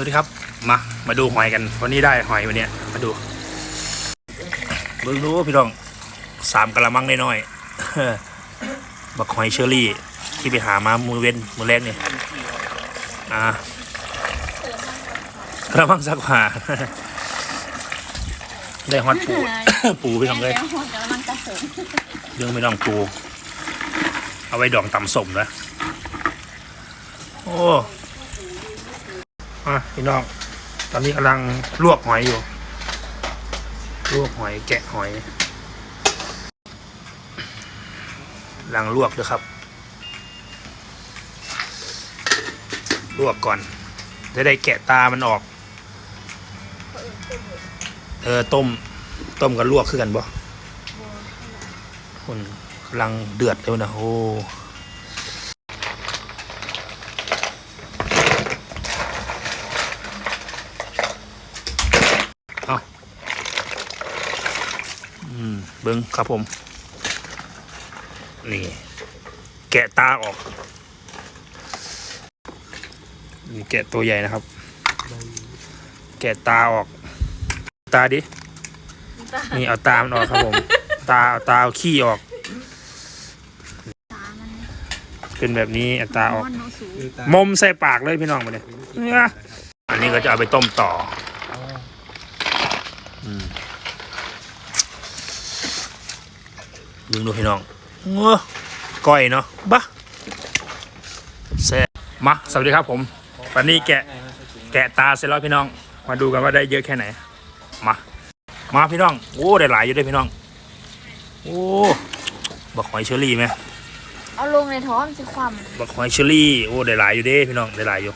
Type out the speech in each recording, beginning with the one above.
วัสดีครับ มา มาดูหอยกัน วันนี้ได้หอยวันเนี้ยมาดูเบิ่งดูพี่น้องสามกะละมังน้อยๆบักหอยเชอรี่ ที่ไปหามามือเว้นมือแรกเนี่ยอ่ากระมังสักผ้าได้ฮอตปู ปูไปทำเลยแล้วกำลังจะเสริมเรื่องไม่ต้องปู เอาไว้ดองตำสมนะ โอ้ อะพี่น้อง ตอนนี้กำลังลวกหอยอยู่ ลวกหอยแกะหอยกำลังลวกด้วยครับ ลวกก่อน จะได้แกะตามันออก เออต้ม ต้มกับลวกคือกันบ่คนกำลังเดือดเลยนะโอ้เอาอืม เบิ้งครับผม นี่ แกะตาออก นี่แกะตัวใหญ่นะครับ แกะตาออก ตาดิ นี่เอาตามันออกครับผม ตาเอาตาเอาขี้ออกตามันเป็นแบบนี้เอาตาออกมันโนสูมมใส่ปากเลยพี่น้องมาเนี่ยเนี่ยอันนี้ก็จะเอาไปต้มต่อ อืม ดึงดูพี่น้องเงอก้อยเนาะบะแซ่บมาสวัสดีครับผมวันนี้แกะแกะตาเสร็จแล้วพี่น้อง มาดูกันว่าได้เยอะแค่ไหน มา มาพี่น้อง โอ้ได้หลายอยู่ด้วยพี่น้อง โอ้บักหอยเชอรี่ไหมเอาลงในท้องสิความบักหอยเชอรี่โอ้ได้หลายอยู่เด้พี่น้องได้หลายอยู่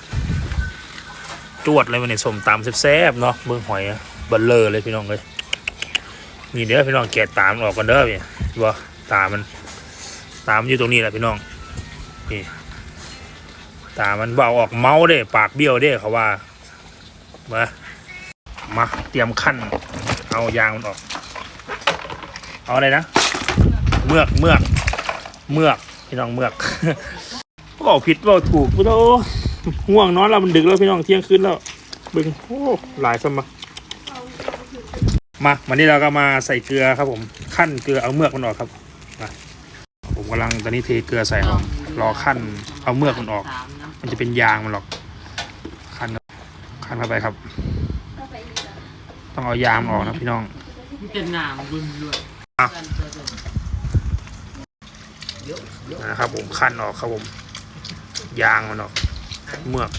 จวดเลยมันนี่สมตำแซ่บๆเนาะเบิ่งหอยอะเบัลเลอร์เลยพี่น้องเลย นี่เด้อพี่น้องแกะตามนออกกันเด้อพี่ว่าตามัน ตามนอยู่ตรงนี้แหละพี่น้องนี่ตามันเบาออกเมาเด้ ปากเบี้ยวเด้เขาว่ามามาเตรียมขั้นเอายางมันออก เอาอะไรนะเมือกเมือกเมือกพี่น้องเมือกบอกผิดบอกถูกพี่น้องโอ้ง่วงนอนแล้วมันดึกแล้วพี่น้องเที่ยงคืนแล้วเบึงโอ้หลายสมมา มาวันนี้เราก็มาใส่เกลือครับผมขั้นเกลือเอาเมือกมันออกครับมาผมกำลังตอนนี้เทเกลือใส่ครับรอขั้นเอาเมือกมันออก มันจะเป็นยางมันหรอกขั้นขั้นเข้าไปครับ ต้องเอายางมันออกนะพี่น้องเป็นหนามรุนรวยอะนะครับผมขั้นออกครับผม ยางมันออกเมือก